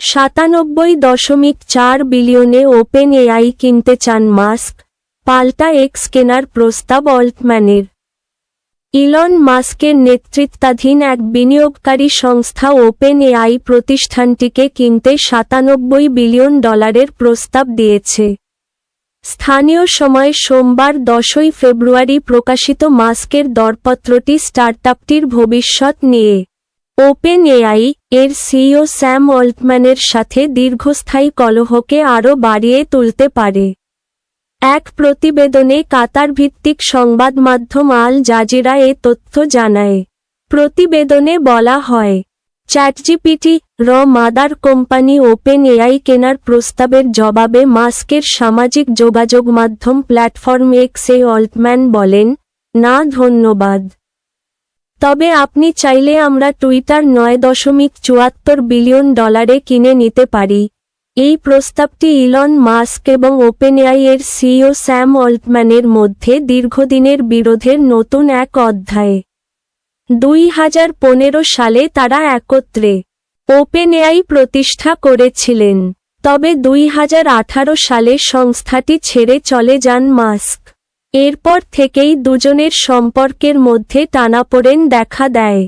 সাতানব্বই দশমিক চার বিলিয়নে ওপেন এআই কিনতে চান মাস্ক, পাল্টা এক্স কেনার প্রস্তাব অল্টম্যানের। ইলন মাস্কের নেতৃত্বাধীন এক বিনিয়োগকারী সংস্থা ওপেন এআই প্রতিষ্ঠানটিকে কিনতে সাতানব্বই বিলিয়ন ডলারের প্রস্তাব দিয়েছে। স্থানীয় সময় সোমবার দশই ফেব্রুয়ারি প্রকাশিত মাস্কের দরপত্রটি স্টার্টআপটির ভবিষ্যৎ নিয়ে ওপেন এআই এর সিইও স্যাম অল্টম্যানের সাথে দীর্ঘস্থায়ী কলহকে আরও বাড়িয়ে তুলতে পারে। এক প্রতিবেদনে কাতার ভিত্তিক সংবাদ মাধ্যম আল জাজিরা এ তথ্য জানায়। প্রতিবেদনে বলা হয়, চ্যাটজিপিটি, র মাদার কোম্পানি ওপেন এআই কেনার প্রস্তাবের জবাবে মাস্কের সামাজিক যোগাযোগ মাধ্যম প্ল্যাটফর্ম এক্স এ অল্টম্যান বলেন, না ধন্যবাদ। তবে আপনি চাইলে আমরা টুইটার নয় দশমিক চুয়াত্তর বিলিয়ন ডলারে কিনে নিতে পারি। এই প্রস্তাবটি ইলন মাস্ক এবং ওপেনএআই এর সিইও স্যাম অল্টম্যানের মধ্যে দীর্ঘদিনের বিরোধের নতুন এক অধ্যায়। দুই হাজার পনেরো সালে তারা একত্রে ওপেনএআই প্রতিষ্ঠা করেছিলেন। তবে দুই হাজার আঠারো সালে সংস্থাটি ছেড়ে চলে যান মাস্ক। এরপর থেকেই দুজনের সম্পর্কের মধ্যে টানাপোড়েন দেখা দেয়।